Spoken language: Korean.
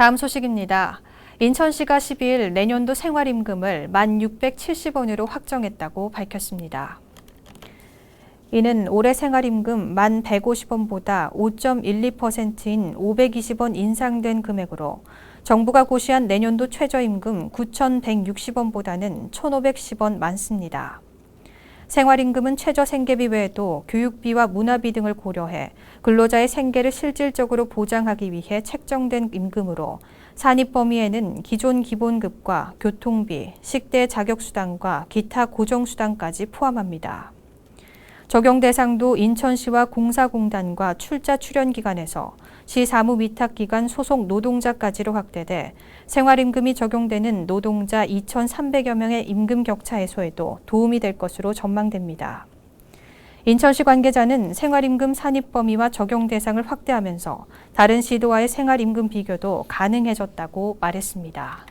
다음 소식입니다. 인천시가 12일 내년도 생활임금을 1,670원으로 확정했다고 밝혔습니다. 이는 올해 생활임금 1,150원보다 5.12%인 520원 인상된 금액으로 정부가 고시한 내년도 최저임금 9,160원보다는 1,510원 많습니다. 생활임금은 최저 생계비 외에도 교육비와 문화비 등을 고려해 근로자의 생계를 실질적으로 보장하기 위해 책정된 임금으로 산입 범위에는 기존 기본급과 교통비, 식대 자격수당과 기타 고정수당까지 포함합니다. 적용 대상도 인천시와 공사공단과 출자 출연 기관에서 시 사무 위탁 기관 소속 노동자까지로 확대돼 생활임금이 적용되는 노동자 2,300여 명의 임금 격차 해소에도 도움이 될 것으로 전망됩니다. 인천시 관계자는 생활임금 산입 범위와 적용 대상을 확대하면서 다른 시도와의 생활임금 비교도 가능해졌다고 말했습니다.